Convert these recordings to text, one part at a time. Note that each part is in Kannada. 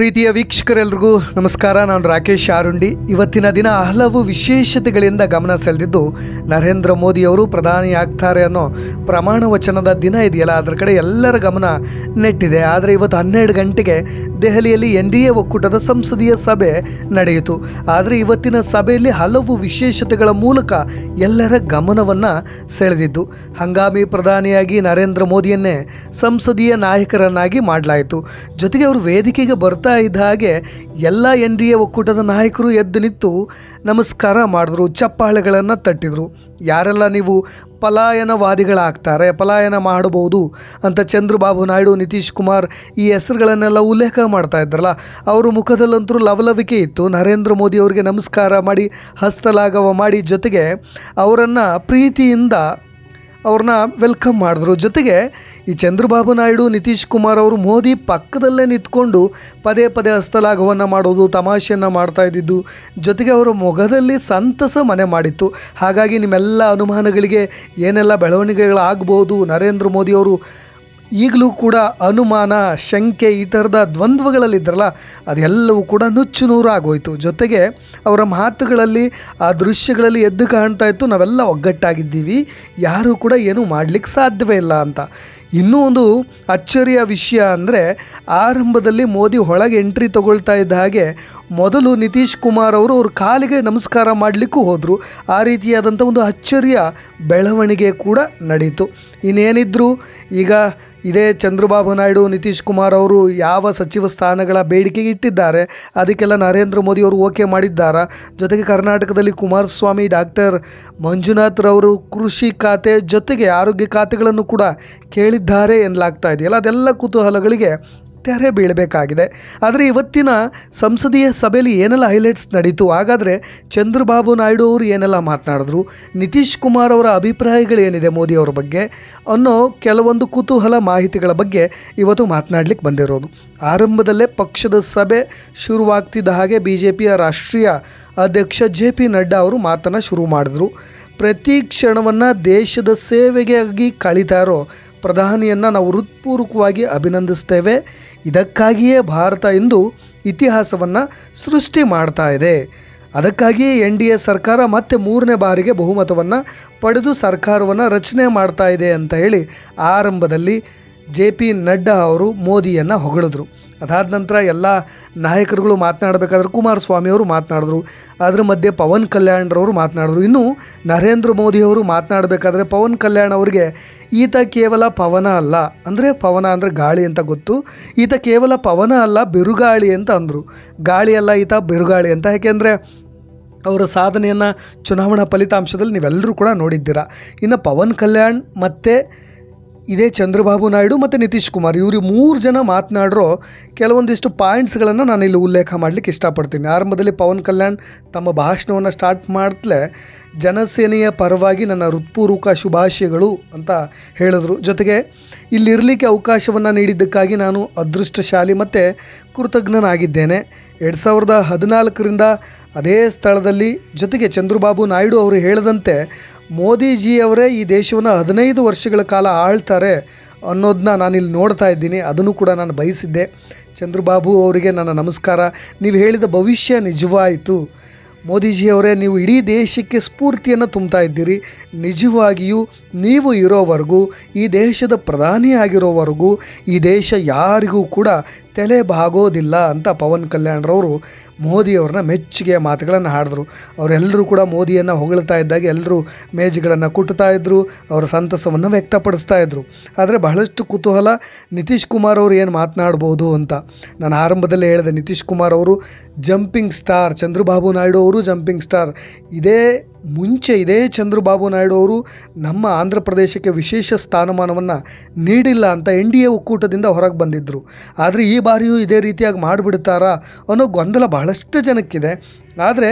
ಪ್ರೀತಿಯ ವೀಕ್ಷಕರೆಲ್ರಿಗೂ ನಮಸ್ಕಾರ. ನಾನು ರಾಕೇಶ್ ಆರುಂಡಿ. ಇವತ್ತಿನ ದಿನ ಹಲವು ವಿಶೇಷತೆಗಳಿಂದ ಗಮನ ಸೆಳೆದಿದ್ದು, ನರೇಂದ್ರ ಮೋದಿಯವರು ಪ್ರಧಾನಿ ಆಗ್ತಾರೆ ಅನ್ನೋ ಪ್ರಮಾಣ ವಚನದ ದಿನ ಇದೆಯಲ್ಲ, ಅದರ ಕಡೆ ಎಲ್ಲರ ಗಮನ ನೆಟ್ಟಿದೆ. ಆದರೆ ಇವತ್ತು ಹನ್ನೆರಡು ಗಂಟೆಗೆ ದೆಹಲಿಯಲ್ಲಿ ಎನ್ ಡಿ ಎ ಒಕ್ಕೂಟದ ಸಂಸದೀಯ ಸಭೆ ನಡೆಯಿತು. ಆದರೆ ಇವತ್ತಿನ ಸಭೆಯಲ್ಲಿ ಹಲವು ವಿಶೇಷತೆಗಳ ಮೂಲಕ ಎಲ್ಲರ ಗಮನವನ್ನು ಸೆಳೆದಿದ್ದು. ಹಂಗಾಮಿ ಪ್ರಧಾನಿಯಾಗಿ ನರೇಂದ್ರ ಮೋದಿಯನ್ನೇ ಸಂಸದೀಯ ನಾಯಕರನ್ನಾಗಿ ಮಾಡಲಾಯಿತು. ಜೊತೆಗೆ ಅವರು ವೇದಿಕೆಗೆ ಬರ್ತಾ ಇದ್ದ ಹಾಗೆ ಎಲ್ಲ ಎನ್ ಡಿ ಎ ಒಕ್ಕೂಟದ ನಾಯಕರು ಎದ್ದು ನಿಂತು ನಮಸ್ಕಾರ ಮಾಡಿದ್ರು, ಚಪ್ಪಾಳೆಗಳನ್ನು ತಟ್ಟಿದ್ರು. ಯಾರೆಲ್ಲ ನೀವು ಪಲಾಯನವಾದಿಗಳಾಗ್ತಾರೆ, ಪಲಾಯನ ಮಾಡಬಹುದು ಅಂತ ಚಂದ್ರಬಾಬು ನಾಯ್ಡು, ನಿತೀಶ್ ಕುಮಾರ್ ಈ ಹೆಸರುಗಳನ್ನೆಲ್ಲ ಉಲ್ಲೇಖ ಮಾಡ್ತಾ ಇದ್ರಲ್ಲ, ಅವರ ಮುಖದಲ್ಲಂತೂ ಲವಲವಿಕೆ ಇತ್ತು. ನರೇಂದ್ರ ಮೋದಿ ಅವರಿಗೆ ನಮಸ್ಕಾರ ಮಾಡಿ, ಹಸ್ತಲಾಘವ ಮಾಡಿ ಜೊತೆಗೆ ಅವರನ್ನು ಪ್ರೀತಿಯಿಂದ ಅವ್ರನ್ನ ವೆಲ್ಕಮ್ ಮಾಡಿದ್ರು. ಜೊತೆಗೆ ಈ ಚಂದ್ರಬಾಬು ನಾಯ್ಡು, ನಿತೀಶ್ ಕುಮಾರ್ ಅವರು ಮೋದಿ ಪಕ್ಕದಲ್ಲೇ ನಿಂತ್ಕೊಂಡು ಪದೇ ಪದೇ ಹಸ್ತಲಾಘವನ್ನು ಮಾಡೋದು, ತಮಾಷೆಯನ್ನು ಮಾಡ್ತಾ ಇದ್ದಿದ್ದು. ಜೊತೆಗೆ ಅವರ ಮೊಗದಲ್ಲಿ ಸಂತಸ ಮನೆ ಮಾಡಿತ್ತು. ಹಾಗಾಗಿ ನಿಮ್ಮೆಲ್ಲ ಅನುಮಾನಗಳಿಗೆ ಏನೆಲ್ಲ ಬೆಳವಣಿಗೆಗಳಾಗ್ಬೋದು? ನರೇಂದ್ರ ಮೋದಿಯವರು ಈಗಲೂ ಕೂಡ ಅನುಮಾನ, ಶಂಕೆ ಈ ಥರದ ದ್ವಂದ್ವಗಳಲ್ಲಿದ್ದರಲ್ಲ ಅದೆಲ್ಲವೂ ಕೂಡ ನುಚ್ಚು ನೂರಾಗೋಯ್ತು. ಜೊತೆಗೆ ಅವರ ಮಾತುಗಳಲ್ಲಿ, ಆ ದೃಶ್ಯಗಳಲ್ಲಿ ಎದ್ದು ಕಾಣ್ತಾ ಇತ್ತು, ನಾವೆಲ್ಲ ಒಗ್ಗಟ್ಟಾಗಿದ್ದೀವಿ. ಯಾರೂ ಕೂಡ ಏನೂ ಮಾಡಲಿಕ್ಕೆ ಸಾಧ್ಯವೇ ಇಲ್ಲ ಅಂತ. ಇನ್ನೂ ಒಂದು ಅಚ್ಚರಿಯ ವಿಷಯ ಅಂದರೆ ಆರಂಭದಲ್ಲಿ ಮೋದಿ ಒಳಗೆ ಎಂಟ್ರಿ ತಗೊಳ್ತಾ ಇದ್ದ ಹಾಗೆ ಮೊದಲು ನಿತೀಶ್ ಕುಮಾರ್ ಅವರು ಅವ್ರ ಕಾಲಿಗೆ ನಮಸ್ಕಾರ ಮಾಡಲಿಕ್ಕೂ ಹೋದರು. ಆ ರೀತಿಯಾದಂಥ ಒಂದು ಅಚ್ಚರಿಯ ಬೆಳವಣಿಗೆ ಕೂಡ ನಡೀತು. ಇನ್ನೇನಿದ್ರು ಈಗ ಇದೇ ಚಂದ್ರಬಾಬು ನಾಯ್ಡು, ನಿತೀಶ್ ಕುಮಾರ್ ಅವರು ಯಾವ ಸಚಿವ ಸ್ಥಾನಗಳ ಬೇಡಿಕೆಗೆ ಇಟ್ಟಿದ್ದಾರೆ, ಅದಕ್ಕೆಲ್ಲ ನರೇಂದ್ರ ಮೋದಿ ಅವರು ಓಕೆ ಮಾಡಿದ್ದಾರಾ? ಜೊತೆಗೆ ಕರ್ನಾಟಕದಲ್ಲಿ ಕುಮಾರಸ್ವಾಮಿ, ಡಾಕ್ಟರ್ ಮಂಜುನಾಥ್ರವರು ಕೃಷಿ ಖಾತೆ ಜೊತೆಗೆ ಆರೋಗ್ಯ ಖಾತೆಗಳನ್ನು ಕೂಡ ಕೇಳಿದ್ದಾರೆ ಎನ್ನಲಾಗ್ತಾ ಇದೆಯಲ್ಲ? ಅದೆಲ್ಲ ಕುತೂಹಲಗಳಿಗೆ ತೆರೆ ಬೀಳಬೇಕಾಗಿದೆ. ಆದರೆ ಇವತ್ತಿನ ಸಂಸದೀಯ ಸಭೆಯಲ್ಲಿ ಏನೆಲ್ಲ ಹೈಲೈಟ್ಸ್ ನಡೀತು? ಹಾಗಾದರೆ ಚಂದ್ರಬಾಬು ನಾಯ್ಡು ಅವರು ಏನೆಲ್ಲ ಮಾತನಾಡಿದ್ರು? ನಿತೀಶ್ ಕುಮಾರ್ ಅವರ ಅಭಿಪ್ರಾಯಗಳೇನಿದೆ ಮೋದಿ ಅವರ ಬಗ್ಗೆ? ಅನ್ನೋ ಕೆಲವೊಂದು ಕುತೂಹಲ ಮಾಹಿತಿಗಳ ಬಗ್ಗೆ ಇವತ್ತು ಮಾತನಾಡಲಿಕ್ಕೆ ಬಂದಿರೋದು. ಆರಂಭದಲ್ಲೇ ಪಕ್ಷದ ಸಭೆ ಶುರುವಾಗ್ತಿದ್ದ ಹಾಗೆ ಬಿ ಜೆ ಪಿಯ ರಾಷ್ಟ್ರೀಯ ಅಧ್ಯಕ್ಷ ಜೆ ಪಿ ನಡ್ಡಾ ಅವರು ಮಾತನ್ನು ಶುರು ಮಾಡಿದ್ರು. ಪ್ರತಿ ಕ್ಷಣವನ್ನು ದೇಶದ ಸೇವೆಗಾಗಿ ಕಳೀತಾ ಇರೋ ಪ್ರಧಾನಿಯನ್ನು ನಾವು ಹೃತ್ಪೂರ್ವಕವಾಗಿ ಅಭಿನಂದಿಸ್ತೇವೆ. ಇದಕ್ಕಾಗಿಯೇ ಭಾರತ ಇಂದು ಇತಿಹಾಸವನ್ನು ಸೃಷ್ಟಿ ಮಾಡ್ತಾ ಇದೆ. ಅದಕ್ಕಾಗಿಯೇ ಎನ್ ಡಿ ಎ ಸರ್ಕಾರ ಮತ್ತೆ ಮೂರನೇ ಬಾರಿಗೆ ಬಹುಮತವನ್ನು ಪಡೆದು ಸರ್ಕಾರವನ್ನು ರಚನೆ ಮಾಡ್ತಾ ಇದೆ ಅಂತ ಹೇಳಿ ಆರಂಭದಲ್ಲಿ ಜೆ ಪಿ ನಡ್ಡಾ ಅವರು ಮೋದಿಯನ್ನು ಹೊಗಳಿದ್ರು. ಅದಾದ ನಂತರ ಎಲ್ಲ ನಾಯಕರುಗಳು ಮಾತನಾಡಬೇಕಾದ್ರೆ ಕುಮಾರಸ್ವಾಮಿ ಅವರು ಮಾತನಾಡಿದ್ರು. ಅದರ ಮಧ್ಯೆ ಪವನ್ ಕಲ್ಯಾಣ್ರವರು ಮಾತನಾಡಿದ್ರು. ಇನ್ನು ನರೇಂದ್ರ ಮೋದಿಯವರು ಮಾತನಾಡಬೇಕಾದ್ರೆ ಪವನ್ ಕಲ್ಯಾಣ್ ಅವರಿಗೆ ಈತ ಕೇವಲ ಪವನ ಅಲ್ಲ. ಅಂದರೆ ಪವನ ಅಂದರೆ ಗಾಳಿ ಅಂತ ಗೊತ್ತು. ಈತ ಕೇವಲ ಪವನ ಅಲ್ಲ, ಬಿರುಗಾಳಿ ಅಂತ ಅಂದರು. ಗಾಳಿ ಅಲ್ಲ ಈತ, ಬಿರುಗಾಳಿ ಅಂತ. ಯಾಕೆಂದರೆ ಅವರ ಸಾಧನೆಯನ್ನು ಚುನಾವಣಾ ಫಲಿತಾಂಶದಲ್ಲಿ ನೀವೆಲ್ಲರೂ ಕೂಡ ನೋಡಿದ್ದೀರಾ. ಇನ್ನು ಪವನ್ ಕಲ್ಯಾಣ್ ಮತ್ತು ಇದೇ ಚಂದ್ರಬಾಬು ನಾಯ್ಡು ಮತ್ತು ನಿತೀಶ್ ಕುಮಾರ್. ಇವರು ಮೂರು ಜನ ಮಾತನಾಡಿರೋ ಕೆಲವೊಂದಿಷ್ಟು ಪಾಯಿಂಟ್ಸ್ಗಳನ್ನು ನಾನು ಇಲ್ಲಿ ಉಲ್ಲೇಖ ಮಾಡಲಿಕ್ಕೆ ಇಷ್ಟಪಡ್ತೀನಿ. ಆರಂಭದಲ್ಲಿ ಪವನ್ ಕಲ್ಯಾಣ್ ತಮ್ಮ ಭಾಷಣವನ್ನು ಸ್ಟಾರ್ಟ್ ಮಾಡ್ತಲೇ ಜನಸೇನೆಯ ಪರವಾಗಿ ನನ್ನ ಹೃತ್ಪೂರ್ವಕ ಶುಭಾಶಯಗಳು ಅಂತ ಹೇಳಿದ್ರು. ಜೊತೆಗೆ ಇಲ್ಲಿರಲಿಕ್ಕೆ ಅವಕಾಶವನ್ನು ನೀಡಿದ್ದಕ್ಕಾಗಿ ನಾನು ಅದೃಷ್ಟಶಾಲಿ ಮತ್ತು ಕೃತಜ್ಞನಾಗಿದ್ದೇನೆ. ಎರಡು ಸಾವಿರದ ಹದಿನಾಲ್ಕರಿಂದ ಅದೇ ಸ್ಥಳದಲ್ಲಿ ಜೊತೆಗೆ ಚಂದ್ರಬಾಬು ನಾಯ್ಡು ಅವರು ಹೇಳಿದಂತೆ ಮೋದಿಜಿಯವರೇ ಈ ದೇಶವನ್ನು ಹದಿನೈದು ವರ್ಷಗಳ ಕಾಲ ಆಳ್ತಾರೆ ಅನ್ನೋದನ್ನ ನಾನಿಲ್ಲಿ ನೋಡ್ತಾ ಇದ್ದೀನಿ. ಅದನ್ನು ಕೂಡ ನಾನು ಬಯಸಿದ್ದೆ. ಚಂದ್ರಬಾಬು ಅವರಿಗೆ ನನ್ನ ನಮಸ್ಕಾರ. ನೀವು ಹೇಳಿದ ಭವಿಷ್ಯ ನಿಜವಾಯಿತು. ಮೋದಿಜಿಯವರೇ, ನೀವು ಇಡೀ ದೇಶಕ್ಕೆ ಸ್ಫೂರ್ತಿಯನ್ನು ತುಂಬ್ತಾ ಇದ್ದೀರಿ. ನಿಜವಾಗಿಯೂ ನೀವು ಇರೋವರೆಗೂ, ಈ ದೇಶದ ಪ್ರಧಾನಿಯಾಗಿರೋವರೆಗೂ ಈ ದೇಶ ಯಾರಿಗೂ ಕೂಡ ತಲೆ ಬಾಗೋದಿಲ್ಲ ಅಂತ ಪವನ್ ಕಲ್ಯಾಣ್ರವರು ಮೋದಿಯವ್ರನ್ನ ಮೆಚ್ಚುಗೆಯ ಮಾತುಗಳನ್ನು ಹಾಡಿದ್ರು. ಅವರೆಲ್ಲರೂ ಕೂಡ ಮೋದಿಯನ್ನು ಹೊಗಳ್ತಾ ಇದ್ದಾಗ ಎಲ್ಲರೂ ಮೇಜುಗಳನ್ನು ಕುಟ್ತಾ ಇದ್ದರು ಅವರ ಸಂತಸವನ್ನು ವ್ಯಕ್ತಪಡಿಸ್ತಾ ಇದ್ದರು ಆದರೆ ಬಹಳಷ್ಟು ಕುತೂಹಲ ನಿತೀಶ್ ಕುಮಾರ್ ಅವರು ಏನು ಮಾತನಾಡ್ಬೋದು ಅಂತ. ನಾನು ಆರಂಭದಲ್ಲೇ ಹೇಳಿದೆ, ನಿತೀಶ್ ಕುಮಾರ್ ಅವರು ಜಂಪಿಂಗ್ ಸ್ಟಾರ್, ಚಂದ್ರಬಾಬು ನಾಯ್ಡು ಅವರು ಜಂಪಿಂಗ್ ಸ್ಟಾರ್. ಇದೇ ಮುಂಚೆ ಇದೇ ಚಂದ್ರಬಾಬು ನಾಯ್ಡು ಅವರು ನಮ್ಮ ಆಂಧ್ರ ಪ್ರದೇಶಕ್ಕೆ ವಿಶೇಷ ಸ್ಥಾನಮಾನವನ್ನು ನೀಡಿಲ್ಲ ಅಂತ ಎನ್ ಡಿ ಎ ಒಕ್ಕೂಟದಿಂದ ಹೊರಗೆ ಬಂದಿದ್ದರು ಆದರೆ ಈ ಬಾರಿಯೂ ಇದೇ ರೀತಿಯಾಗಿ ಮಾಡಿಬಿಡ್ತಾರಾ ಅನ್ನೋ ಗೊಂದಲ ಬಹಳಷ್ಟು ಜನಕ್ಕಿದೆ. ಆದರೆ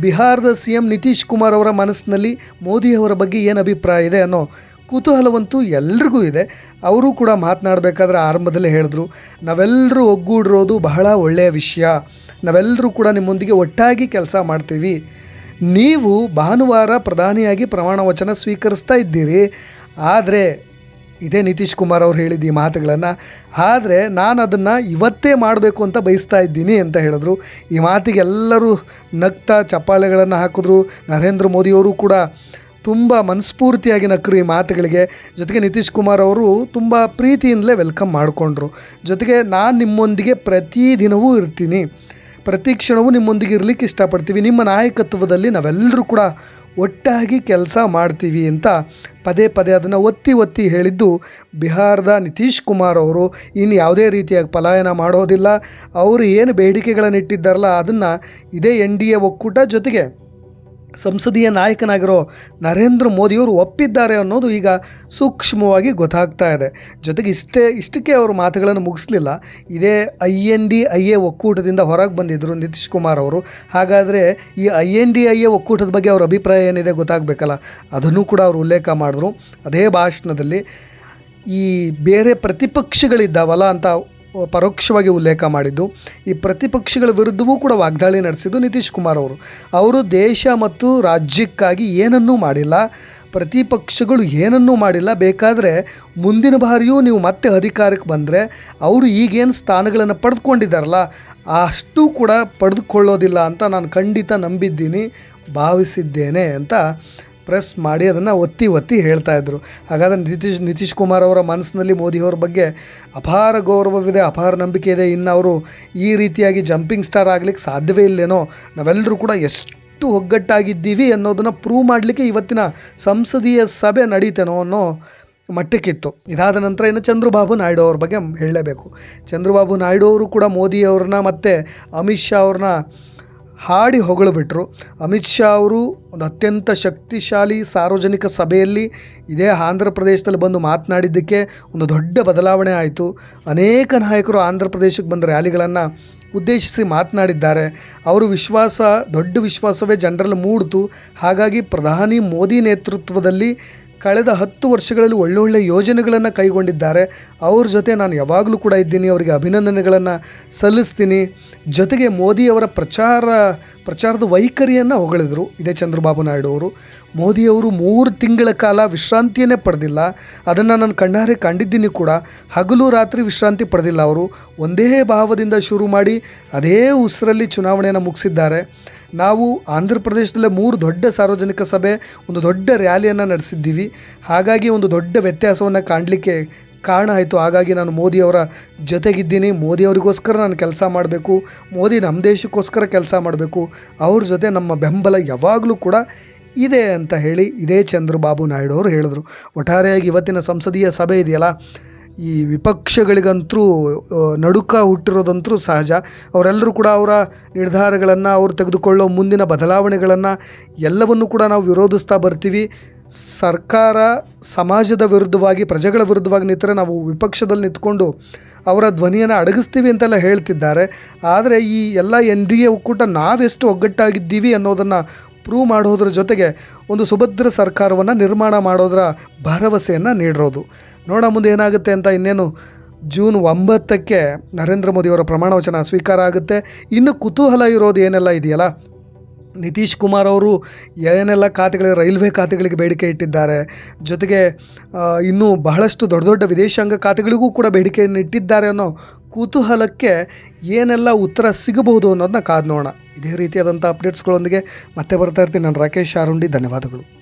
ಬಿಹಾರದ ಸಿ ಎಂ ನಿತೀಶ್ ಕುಮಾರ್ ಅವರ ಮನಸ್ಸಿನಲ್ಲಿ ಮೋದಿಯವರ ಬಗ್ಗೆ ಏನು ಅಭಿಪ್ರಾಯ ಇದೆ ಅನ್ನೋ ಕುತೂಹಲವಂತೂ ಎಲ್ರಿಗೂ ಇದೆ. ಅವರು ಕೂಡ ಮಾತನಾಡಬೇಕಾದ್ರೆ ಆರಂಭದಲ್ಲೇ ಹೇಳಿದ್ರು ನಾವೆಲ್ಲರೂ ಒಗ್ಗೂಡಿರೋದು ಬಹಳ ಒಳ್ಳೆಯ ವಿಷಯ. ನಾವೆಲ್ಲರೂ ಕೂಡ ನಿಮ್ಮೊಂದಿಗೆ ಒಟ್ಟಾಗಿ ಕೆಲಸ ಮಾಡ್ತೀವಿ. ನೀವು ಭಾನುವಾರ ಪ್ರಧಾನಿಯಾಗಿ ಪ್ರಮಾಣ ವಚನ ಸ್ವೀಕರಿಸ್ತಾ ಇದ್ದೀರಿ. ಆದರೆ, ಇದೇ ನಿತೀಶ್ ಕುಮಾರ್ ಅವ್ರು ಹೇಳಿದ್ದು ಈ ಮಾತುಗಳನ್ನು, ಆದರೆ ನಾನು ಅದನ್ನು ಇವತ್ತೇ ಮಾಡಬೇಕು ಅಂತ ಬಯಸ್ತಾ ಇದ್ದೀನಿ ಅಂತ ಹೇಳಿದ್ರು. ಈ ಮಾತಿಗೆ ಎಲ್ಲರೂ ನಗ್ತಾ ಚಪ್ಪಾಳೆಗಳನ್ನು ಹಾಕಿದ್ರು. ನರೇಂದ್ರ ಮೋದಿಯವರು ಕೂಡ ತುಂಬ ಮನಸ್ಫೂರ್ತಿಯಾಗಿ ನಕ್ಕರು ಈ ಮಾತುಗಳಿಗೆ. ಜೊತೆಗೆ ನಿತೀಶ್ ಕುಮಾರ್ ಅವರು ತುಂಬ ಪ್ರೀತಿಯಿಂದಲೇ ವೆಲ್ಕಮ್ ಮಾಡಿಕೊಂಡ್ರು. ಜೊತೆಗೆ ನಾನು ನಿಮ್ಮೊಂದಿಗೆ ಪ್ರತಿದಿನವೂ ಇರ್ತೀನಿ. ಪ್ರತಿ ಕ್ಷಣವೂ ನಿಮ್ಮೊಂದಿಗೆ ಇರಲಿಕ್ಕೆ ಇಷ್ಟಪಡ್ತೀವಿ. ನಿಮ್ಮ ನಾಯಕತ್ವದಲ್ಲಿ ನಾವೆಲ್ಲರೂ ಕೂಡ ಒಟ್ಟಾಗಿ ಕೆಲಸ ಮಾಡ್ತೀವಿ ಅಂತ ಪದೇ ಪದೇ ಅದನ್ನು ಒತ್ತಿ ಒತ್ತಿ ಹೇಳಿದ್ದು ಬಿಹಾರದ ನಿತೀಶ್ ಕುಮಾರ್ ಅವರು. ಇನ್ನು ಯಾವುದೇ ರೀತಿಯಾಗಿ ಪಲಾಯನ ಮಾಡೋದಿಲ್ಲ. ಅವರು ಏನು ಬೇಡಿಕೆಗಳನ್ನು ಇಟ್ಟಿದ್ದಾರಲ್ಲ ಅದನ್ನು ಇದೇ ಎನ್ ಡಿ ಎ ಒಕ್ಕೂಟ ಜೊತೆಗೆ ಸಂಸದೀಯ ನಾಯಕನಾಗಿರೋ ನರೇಂದ್ರ ಮೋದಿಯವರು ಒಪ್ಪಿದ್ದಾರೆ ಅನ್ನೋದು ಈಗ ಸೂಕ್ಷ್ಮವಾಗಿ ಗೊತ್ತಾಗ್ತಾ ಇದೆ. ಜೊತೆಗೆ ಇಷ್ಟೇ, ಇಷ್ಟಕ್ಕೆ ಅವರು ಮಾತುಗಳನ್ನು ಮುಗಿಸ್ಲಿಲ್ಲ. ಇದೇ I N D I A ಒಕ್ಕೂಟದಿಂದ ಹೊರಗೆ ಬಂದಿದ್ದರು ನಿತೀಶ್ ಕುಮಾರ್ ಅವರು. ಹಾಗಾದರೆ ಈ I N D I A ಒಕ್ಕೂಟದ ಬಗ್ಗೆ ಅವ್ರ ಅಭಿಪ್ರಾಯ ಏನಿದೆ ಗೊತ್ತಾಗಬೇಕಲ್ಲ? ಅದನ್ನು ಕೂಡ ಅವರು ಉಲ್ಲೇಖ ಮಾಡಿದ್ರು. ಅದೇ ಭಾಷಣದಲ್ಲಿ ಈ ಬೇರೆ ಪ್ರತಿಪಕ್ಷಗಳಿದ್ದಾವಲ್ಲ ಅಂತ ಪರೋಕ್ಷವಾಗಿ ಉಲ್ಲೇಖ ಮಾಡಿದ್ದು, ಈ ಪ್ರತಿಪಕ್ಷಗಳ ವಿರುದ್ಧವೂ ಕೂಡ ವಾಗ್ದಾಳಿ ನಡೆಸಿದ್ದು ನಿತೀಶ್ ಕುಮಾರ್ ಅವರು. ಅವರು ದೇಶ ಮತ್ತು ರಾಜ್ಯಕ್ಕಾಗಿ ಏನನ್ನೂ ಮಾಡಿಲ್ಲ, ಪ್ರತಿಪಕ್ಷಗಳು ಏನನ್ನೂ ಮಾಡಿಲ್ಲ, ಬೇಕಾದರೆ ಮುಂದಿನ ಬಾರಿಯೂ ನೀವು ಮತ್ತೆ ಅಧಿಕಾರಕ್ಕೆ ಬಂದರೆ ಅವರು ಈಗೇನು ಸ್ಥಾನಗಳನ್ನು ಪಡೆದುಕೊಂಡಿದ್ದಾರಲ್ಲ, ಅಷ್ಟು ಕೂಡ ಪಡೆದುಕೊಳ್ಳೋದಿಲ್ಲ ಅಂತ ನಾನು ಖಂಡಿತ ನಂಬಿದ್ದೀನಿ, ಭಾವಿಸಿದ್ದೇನೆ ಅಂತ ಪ್ರೆಸ್ ಮಾಡಿ ಅದನ್ನು ಒತ್ತಿ ಒತ್ತಿ ಹೇಳ್ತಾ ಇದ್ದರು ಹಾಗಾದರೆ ನಿತೀಶ್ ನಿತೀಶ್ ಕುಮಾರ್ ಅವರ ಮನಸ್ಸಿನಲ್ಲಿ ಮೋದಿಯವ್ರ ಬಗ್ಗೆ ಅಪಾರ ಗೌರವವಿದೆ, ಅಪಾರ ನಂಬಿಕೆ ಇದೆ. ಇನ್ನು ಅವರು ಈ ರೀತಿಯಾಗಿ ಜಂಪಿಂಗ್ ಸ್ಟಾರ್ ಆಗಲಿಕ್ಕೆ ಸಾಧ್ಯವೇ ಇಲ್ಲೇನೋ, ನಾವೆಲ್ಲರೂ ಕೂಡ ಎಷ್ಟು ಒಗ್ಗಟ್ಟಾಗಿದ್ದೀವಿ ಅನ್ನೋದನ್ನು ಪ್ರೂವ್ ಮಾಡಲಿಕ್ಕೆ ಇವತ್ತಿನ ಸಂಸದೀಯ ಸಭೆ ನಡೀತೇನೋ ಅನ್ನೋ ಮಟ್ಟಕ್ಕಿತ್ತು. ಇದಾದ ನಂತರ ಇನ್ನು ಚಂದ್ರಬಾಬು ನಾಯ್ಡು ಅವ್ರ ಬಗ್ಗೆ ಹೇಳಲೇಬೇಕು. ಚಂದ್ರಬಾಬು ನಾಯ್ಡು ಅವರು ಕೂಡ ಮೋದಿ ಅವ್ರನ್ನ ಮತ್ತು ಅಮಿತ್ ಶಾ ಅವ್ರನ್ನ ಹಾಡಿ ಹೊಗಳು ಬಿಟ್ಟರು ಅಮಿತ್ ಶಾ ಅವರು ಒಂದು ಅತ್ಯಂತ ಶಕ್ತಿಶಾಲಿ ಸಾರ್ವಜನಿಕ ಸಭೆಯಲ್ಲಿ ಇದೇ ಆಂಧ್ರ ಪ್ರದೇಶದಲ್ಲಿ ಬಂದು ಮಾತನಾಡಿದ್ದಕ್ಕೆ ಒಂದು ದೊಡ್ಡ ಬದಲಾವಣೆ ಆಯಿತು. ಅನೇಕ ನಾಯಕರು ಆಂಧ್ರ ಪ್ರದೇಶಕ್ಕೆ ಬಂದ ರ್ಯಾಲಿಗಳನ್ನು ಉದ್ದೇಶಿಸಿ ಮಾತನಾಡಿದ್ದಾರೆ. ಅವರು ವಿಶ್ವಾಸ, ದೊಡ್ಡ ವಿಶ್ವಾಸವೇ ಜನರಲ್ಲಿ ಮೂಡಿತು. ಹಾಗಾಗಿ ಪ್ರಧಾನಿ ಮೋದಿ ನೇತೃತ್ವದಲ್ಲಿ ಕಳೆದ ಹತ್ತು ವರ್ಷಗಳಲ್ಲಿ ಒಳ್ಳೊಳ್ಳೆ ಯೋಜನೆಗಳನ್ನು ಕೈಗೊಂಡಿದ್ದಾರೆ. ಅವ್ರ ಜೊತೆ ನಾನು ಯಾವಾಗಲೂ ಕೂಡ ಇದ್ದೀನಿ. ಅವರಿಗೆ ಅಭಿನಂದನೆಗಳನ್ನು ಸಲ್ಲಿಸ್ತೀನಿ. ಜೊತೆಗೆ ಮೋದಿಯವರ ಪ್ರಚಾರ, ಪ್ರಚಾರದ ವೈಖರಿಯನ್ನು ಹೊಗಳಿದರು ಇದೇ ಚಂದ್ರಬಾಬು ನಾಯ್ಡು ಅವರು. ಮೋದಿಯವರು ಮೂರು ತಿಂಗಳ ಕಾಲ ವಿಶ್ರಾಂತಿಯನ್ನೇ ಪಡೆದಿಲ್ಲ. ಅದನ್ನು ನಾನು ಕಣ್ಣಾರೆ ಕಂಡಿದ್ದೀನಿ ಕೂಡ. ಹಗಲು ರಾತ್ರಿ ವಿಶ್ರಾಂತಿ ಪಡೆದಿಲ್ಲ ಅವರು. ಒಂದೇ ಭಾವದಿಂದ ಶುರು ಮಾಡಿ, ಅದೇ ಉಸಿರಲ್ಲಿ ಚುನಾವಣೆಯನ್ನು ಮುಗಿಸಿದ್ದಾರೆ. ನಾವು ಆಂಧ್ರ ಪ್ರದೇಶದಲ್ಲೇ ಮೂರು ದೊಡ್ಡ ಸಾರ್ವಜನಿಕ ಸಭೆ, ಒಂದು ದೊಡ್ಡ ರ್ಯಾಲಿಯನ್ನು ನಡೆಸಿದ್ದೀವಿ. ಹಾಗಾಗಿ ಒಂದು ದೊಡ್ಡ ವ್ಯತ್ಯಾಸವನ್ನು ಕಾಣಲಿಕ್ಕೆ ಕಾರಣ ಆಯಿತು. ಹಾಗಾಗಿ ನಾನು ಮೋದಿಯವರ ಜೊತೆಗಿದ್ದೀನಿ. ಮೋದಿಯವರಿಗೋಸ್ಕರ ನಾನು ಕೆಲಸ ಮಾಡಬೇಕು. ಮೋದಿ ನಮ್ಮ ದೇಶಕ್ಕೋಸ್ಕರ ಕೆಲಸ ಮಾಡಬೇಕು. ಅವ್ರ ಜೊತೆ ನಮ್ಮ ಬೆಂಬಲ ಯಾವಾಗಲೂ ಕೂಡ ಇದೆ ಅಂತ ಹೇಳಿ ಇದೇ ಚಂದ್ರಬಾಬು ನಾಯ್ಡು ಅವರು ಹೇಳಿದರು. ಒಟ್ಟಾರೆಯಾಗಿ ಇವತ್ತಿನ ಸಂಸದೀಯ ಸಭೆ ಇದೆಯಲ್ಲ ಈ ವಿಪಕ್ಷಗಳಿಗಂತೂ ನಡುಕ ಹುಟ್ಟಿರೋದಂತೂ ಸಹಜ. ಅವರೆಲ್ಲರೂ ಕೂಡ ಅವರ ನಿರ್ಧಾರಗಳನ್ನು, ಅವ್ರು ತೆಗೆದುಕೊಳ್ಳೋ ಮುಂದಿನ ಬದಲಾವಣೆಗಳನ್ನು ಎಲ್ಲವನ್ನು ಕೂಡ ನಾವು ವಿರೋಧಿಸ್ತಾ ಬರ್ತೀವಿ. ಸರ್ಕಾರ ಸಮಾಜದ ವಿರುದ್ಧವಾಗಿ, ಪ್ರಜೆಗಳ ವಿರುದ್ಧವಾಗಿ ನಿಂತರೆ ನಾವು ವಿಪಕ್ಷದಲ್ಲಿ ನಿಂತ್ಕೊಂಡು ಅವರ ಧ್ವನಿಯನ್ನು ಅಡಗಿಸ್ತೀವಿ ಅಂತೆಲ್ಲ ಹೇಳ್ತಿದ್ದಾರೆ. ಆದರೆ ಈ ಎಲ್ಲ ಎನ್ ಡಿ ಎ ಒಕ್ಕೂಟ ನಾವೆಷ್ಟು ಒಗ್ಗಟ್ಟಾಗಿದ್ದೀವಿ ಅನ್ನೋದನ್ನು ಪ್ರೂವ್ ಮಾಡೋದ್ರ ಜೊತೆಗೆ ಒಂದು ಸುಭದ್ರ ಸರ್ಕಾರವನ್ನು ನಿರ್ಮಾಣ ಮಾಡೋದರ ಭರವಸೆಯನ್ನು ನೀಡಿರೋದು. ನೋಡ ಮುಂದೆ ಏನಾಗುತ್ತೆ ಅಂತ ಇನ್ನೇನು ಜೂನ್ ಒಂಬತ್ತಕ್ಕೆ ನರೇಂದ್ರ ಮೋದಿಯವರ ಪ್ರಮಾಣ ವಚನ ಸ್ವೀಕಾರ ಆಗುತ್ತೆ. ಇನ್ನು ಕುತೂಹಲ ಇರೋದು ಏನೆಲ್ಲ ಇದೆಯಲ್ಲ? ನಿತೀಶ್ ಕುಮಾರ್ ಅವರು ಏನೆಲ್ಲ ಖಾತೆಗಳಿಗೆ, ರೈಲ್ವೆ ಖಾತೆಗಳಿಗೆ ಬೇಡಿಕೆ ಇಟ್ಟಿದ್ದಾರೆ. ಜೊತೆಗೆ ಇನ್ನೂ ಬಹಳಷ್ಟು ದೊಡ್ಡ ದೊಡ್ಡ ವಿದೇಶಾಂಗ ಖಾತೆಗಳಿಗೂ ಕೂಡ ಬೇಡಿಕೆಯನ್ನು ಇಟ್ಟಿದ್ದಾರೆ ಅನ್ನೋ ಕುತೂಹಲಕ್ಕೆ ಏನೆಲ್ಲ ಉತ್ತರ ಸಿಗಬಹುದು ಅನ್ನೋದನ್ನ ಕಾದು ನೋಡೋಣ. ಇದೇ ರೀತಿಯಾದಂಥ ಅಪ್ಡೇಟ್ಸ್ಗಳೊಂದಿಗೆ ಮತ್ತೆ ಬರ್ತಾ ಇರ್ತೀನಿ. ನಾನು ರಾಕೇಶ್ ಆರುಂಡಿ ಧನ್ಯವಾದಗಳು.